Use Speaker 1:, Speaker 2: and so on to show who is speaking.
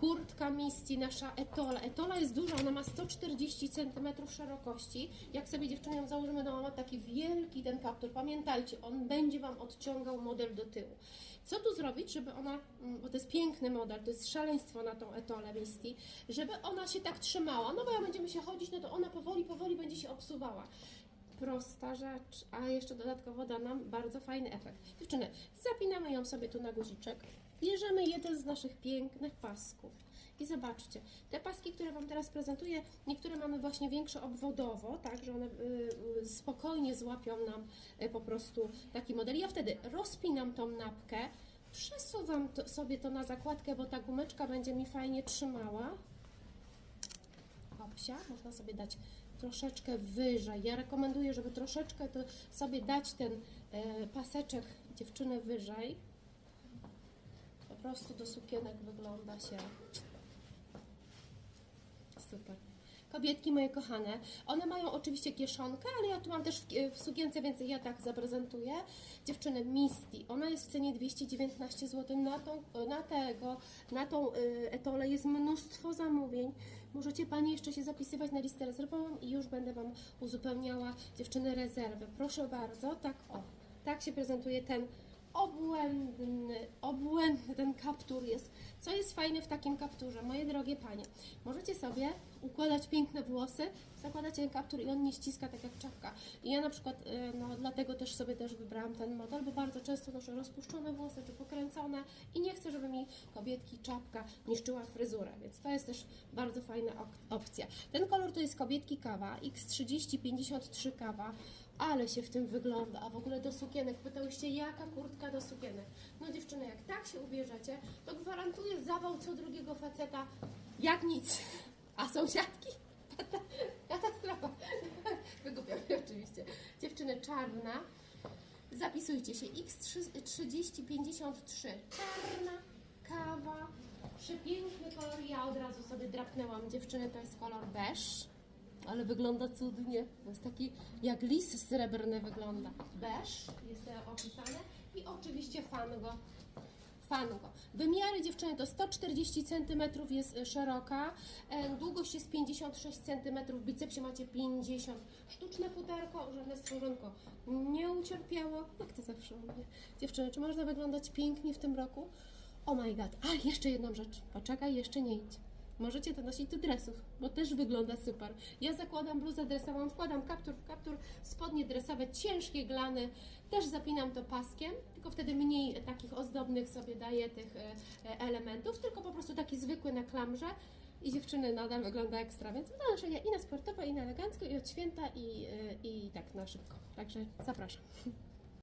Speaker 1: kurtka Misty, nasza etola. Etola jest duża, ona ma 140 cm szerokości. Jak sobie dziewczyny ją założymy, to ma taki wielki ten kaptur. Pamiętajcie, on będzie Wam odciągał model do tyłu. Co tu zrobić, żeby ona, mm, bo to jest piękny model, to jest szaleństwo na tą etolę Misty, żeby ona się tak trzymała, no bo jak będziemy się chodzić, no to ona powoli, powoli będzie się obsuwała. Prosta rzecz, a jeszcze dodatkowo da nam bardzo fajny efekt. Dziewczyny, zapinamy ją sobie tu na guziczek, bierzemy jeden z naszych pięknych pasków i zobaczcie, te paski, które Wam teraz prezentuję, niektóre mamy właśnie większe obwodowo, tak, że one y, y, spokojnie złapią nam y, po prostu taki model. Ja wtedy rozpinam tą napkę, przesuwam to, sobie to na zakładkę, bo ta gumeczka będzie mi fajnie trzymała hopsia, można sobie dać troszeczkę wyżej. Ja rekomenduję, żeby troszeczkę to sobie dać ten e, paseczek dziewczyny wyżej. Po prostu do sukienek wygląda się super. Kobietki moje kochane, one mają oczywiście kieszonkę, ale ja tu mam też w, sukience, więc ja tak zaprezentuję. Dziewczyny Misty, ona jest w cenie 219 zł. Na, tą, na tego, na tą y, etolę jest mnóstwo zamówień. Możecie Panie jeszcze się zapisywać na listę rezerwową i już będę Wam uzupełniała dziewczyny rezerwy. Proszę bardzo, tak o, tak się prezentuje ten obłędny, obłędny ten kaptur jest. Co jest fajne w takim kapturze? Moje drogie panie, możecie sobie układać piękne włosy, zakładać ten kaptur i on nie ściska tak jak czapka. I ja na przykład, y, no dlatego też sobie też wybrałam ten model, bo bardzo często noszę rozpuszczone włosy czy pokręcone i nie chcę, żeby mi kobietki czapka niszczyła fryzurę, więc to jest też bardzo fajna opcja. Ten kolor to jest kobietki kawa, X3053 kawa, ale się w tym wygląda, a w ogóle do sukienek, pytałyście jaka kurtka do sukienek. No dziewczyny, jak tak się ubierzecie, to gwarantuję zawał co drugiego faceta, jak nic. A sąsiadki? Katastrofa. Wygłupiam się oczywiście. Dziewczyny, czarna. Zapisujcie się. X3053. Czarna, kawa, przepiękny kolor. Ja od razu sobie drapnęłam. Dziewczyny, to jest kolor beż. Ale wygląda cudnie. Jest taki jak lis srebrny wygląda. Beż jest e, opisane. I oczywiście fango. Fango. Wymiary dziewczyny to 140 cm jest e, szeroka, e, długość jest 56 cm, w bicepsie macie 50. Sztuczne futerko, żadne stworzonko nie ucierpiało, jak to zawsze u mnie. Dziewczyny, czy można wyglądać pięknie w tym roku? Oh my god, a jeszcze jedną rzecz, poczekaj, jeszcze nie idź. Możecie to nosić do dresów, bo też wygląda super. Ja zakładam bluzę dresową, wkładam kaptur w kaptur, spodnie dresowe, ciężkie glany, też zapinam to paskiem, tylko wtedy mniej takich ozdobnych sobie daję tych e, e, elementów, tylko po prostu taki zwykły na klamrze i dziewczyny nadal wygląda ekstra, więc do noszenia i na sportowo, i na elegancko, i od święta, i, e, i tak na szybko. Także zapraszam.